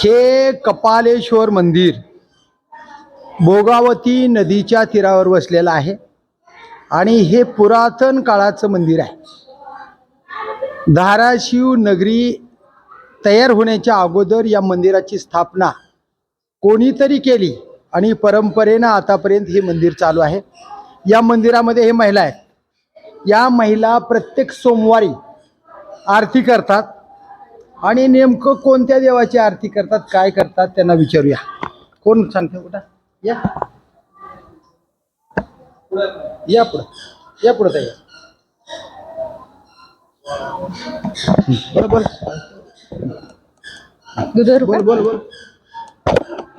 हे कपालेश्वर मंदिर भोगावती नदीच्या तीरावर वसलेलं आहे. आणि हे पुरातन काळाचं मंदिर आहे. धाराशिव नगरी तयार होण्याच्या अगोदर या मंदिराची स्थापना कोणीतरी केली आणि परंपरेनं आतापर्यंत हे मंदिर चालू आहे. या मंदिरामध्ये हे महिला आहेत. या महिला प्रत्येक सोमवारी आरती करतात. आणि नेमकं कोणत्या देवाची आरती करतात काय करतात त्यांना विचारूया. कोण सांगते कुठं? या. या पुढं. या पुढं ताई. बोल बोल दुधर बोल बोल बोल.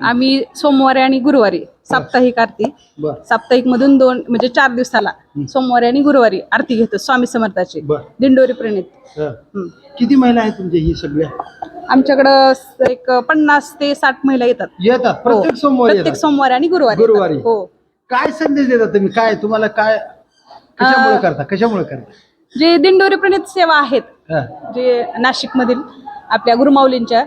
आम्ही सोमवारी आणि गुरुवारी साप्ताहिक आरती. साप्ताहिक मधून दोन म्हणजे चार दिवसाला सोमवारी आणि गुरुवारी आरती घेतो स्वामी समर्थाची. दिंडोरी प्रणित. किती महिला आहेत तुमच्या ही सगळ्या? आमच्याकडं एक पन्नास ते साठ महिला येतात. येतात. हो. प्रत्येक सोमवारी प्रत्येक सोमवारी आणि गुरुवारी गुरुवारी. हो. काय संदेश देता तुम्ही? काय तुम्हाला काय कशामुळे करता? कशामुळे करता? जे दिंडोरी प्रणित सेवा आहेत. जे नाशिक मधील आपल्या गुरुमाऊलींच्या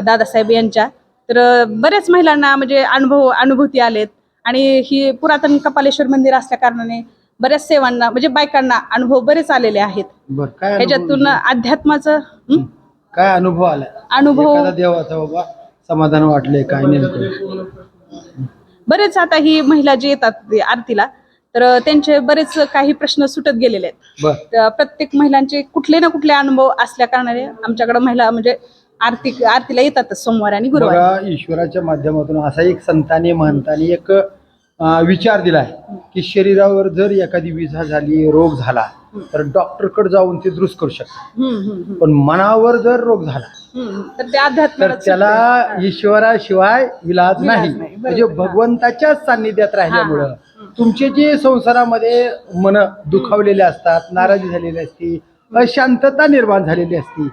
दादासाहेब यांच्या तर बऱ्याच महिलांना म्हणजे अनुभव अनुभूती आलेत. आणि ही पुरातन कपालेश्वर मंदिर असल्या कारणाने बऱ्याच सेवांना म्हणजे बायकांना अनुभव बरेच आलेले आहेत. अनुभव- ह्याच्यातून अध्यात्माचं? काय अनुभव आला अनुभव एखादा देवाचा बाबा समाधान वाटले काय बरेच आता ही महिला जी येतात आरतीला तर त्यांचे बरेच काही प्रश्न सुटत गेलेले आहेत. प्रत्येक महिलांचे कुठले ना कुठले अनुभव असल्या कारणाने आमच्याकडे महिला म्हणजे आरती आरतीला येतातच सोमवारी आणि गुरुवारी. बघा ईश्वराच्या माध्यमातून असा एक संतांनी महंतांनी एक अं, विचार दिलाय की शरीरावर जर एखादी विझा झाली रोग झाला तर डॉक्टरकडे जाऊन ते दुरुस्त करू शकतात. हम्म, हम्म, हम्म, पण मनावर जर रोग झाला हम्म. तर ते तर अध्यात्माला त्याला ईश्वराशिवाय इलाज इलाज नाही. नाही, बरोबर. म्हणजे भगवंताच्याच सान्निध्यात राहिल्यामुळं. तुमचे जे संसारामध्ये मन दुखावलेले असतात नाराजी झालेली असती अशांतता निर्माण झालेली असती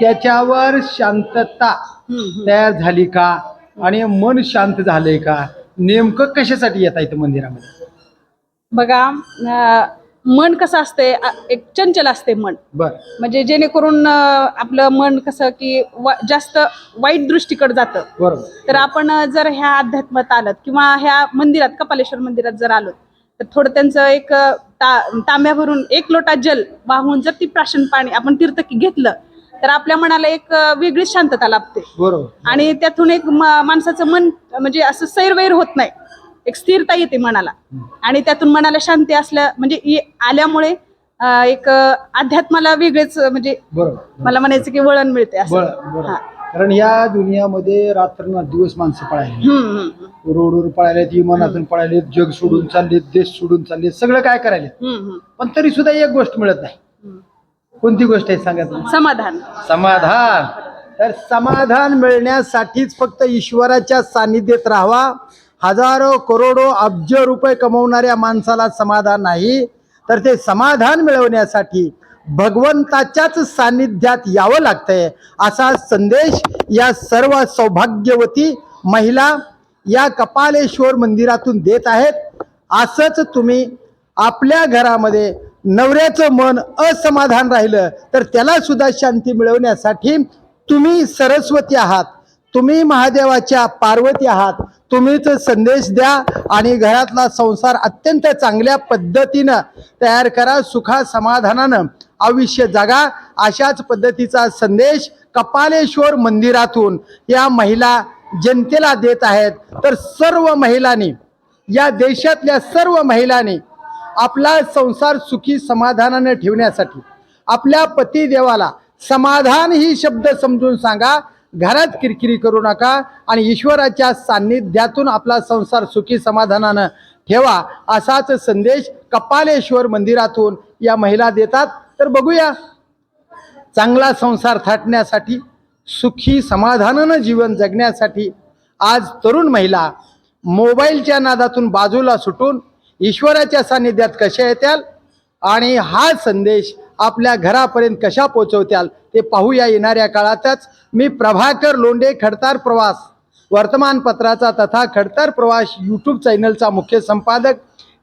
त्याच्यावर शांतता. तयार झाली का? आणि मन शांत झालंय का? नेमकं कशासाठी येता येतं मंदिरामध्ये? बघा अं, मन कसं असते अ- एक चंचल असते मन. बर. म्हणजे जेणेकरून अं, आपलं मन कसं की वा- जास्त वाईट दृष्टीकडे जातं. बरोबर. तर आपण जर ह्या अध्यात्मात आलात किंवा ह्या मंदिरात कपालेश्वर मंदिरात जर आलो तर थोडं त्यांचं एक अ, ता तांब्यावरून एक लोटा जल वाहून जर ती प्राशन पाणी आपण तीर्थकी घेतलं तर आपल्या मनाला एक वेगळीच शांतता लाभते. बरोबर. आणि त्यातून एक म- माणसाचं मन म्हणजे असं सैरवैर होत नाही. एक स्थिरता येते मनाला. आणि त्यातून मनाला शांती असल्या म्हणजे ये- आल्यामुळे अ, एक अ, अध्यात्माला वेगळेच अ, म्हणजे बरोबर. मला म्हणायचं की वळण मिळते असं. बरं बरं हा. कारण या दुनियामध्ये रात्र दिवस माणसं पळायली हम्म, हम्म, हम्म. रोडवर पळालेत विमानातून पळालेत जग सोडून चाललेत देश सोडून चाललेत सगळं काय करायले हम्म, हम्म, पण तरी सुद्धा एक गोष्ट मिळत नाही. हम्म. कोणती गोष्ट आहे सांगा तुम्ही? समाधान. समाधान. तर समाधान मिळण्यासाठीच फक्त ईश्वराच्या सानिध्येत राहावा. हजारो करोडो अब्ज रुपये कमवणाऱ्या माणसाला समाधान नाही. तर ते समाधान मिळवण्यासाठी भगवंताच्याच सान्निध्यात यावं लागतंय असा संदेश या सर्व सौभाग्यवती महिला या कपालेश्वर मंदिरातून देत आहेत. असंच तुम्ही आपल्या घरामध्ये नवऱ्याचं मन असमाधान राहिलं तर त्याला सुद्धा शांती मिळवण्यासाठी तुम्ही सरस्वती आहात. तुम्ही महादेवाच्या पार्वती आहात. तुम्हीच संदेश द्या आणि घरातला संसार अत्यंत चांगल्या पद्धतीनं तयार करा सुखा समाधानानं आयुष्य जागा. अशाच पद्धतीचा संदेश कपालेश्वर मंदिरातून या महिला जनतेला देत आहेत. तर सर्व महिलांनी या देशातल्या सर्व महिलांनी आपला संसार सुखी समाधानाने ठेवण्यासाठी. आपल्या पतिदेवाला समाधान ही शब्द समजून सांगा घरात किरकिरी करू नका आणि ईश्वराच्या सान्निध्यातून आपला संसार सुखी समाधानानं ठेवा असाच संदेश कपालेश्वर मंदिरातून या महिला देतात. तर बघूया. चांगला संसार थाटण्यासाठी सुखी समाधानानं जीवन जगण्यासाठी आज तरुण महिला मोबाईलच्या नादातून बाजूला सुटून ईश्वराच्या सान्निध्यात कशा येत्याल? आणि हा संदेश आपल्या घरापर्यंत कशा पोचवत्याल ते पाहूया येणाऱ्या काळातच. मी प्रभाकर लोंडे खडतार प्रवास. वर्तमानपत्राचा तथा खडतर प्रवास यूट्यूब चॅनलचा मुख्य संपादक.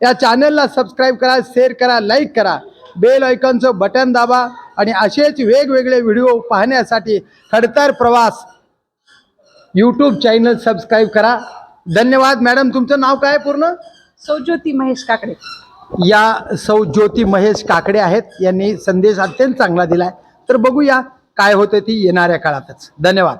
या चॅनलला सबस्क्राईब करा शेअर करा लाईक करा. बेल आयकॉनचं बटन दाबा आणि असेच वेगवेगळे व्हिडिओ पाहण्यासाठी खडतर प्रवास यूट्यूब चॅनल सबस्क्राईब करा. धन्यवाद. मॅडम तुमचं नाव काय पूर्ण? सौ सौज्योती महेश काकडे. या सौ ज्योती महेश काकडे आहेत. यांनी संदेश अत्यंत चांगला दिलाय. तर बघूया काय होतं ती येणाऱ्या काळातच. धन्यवाद.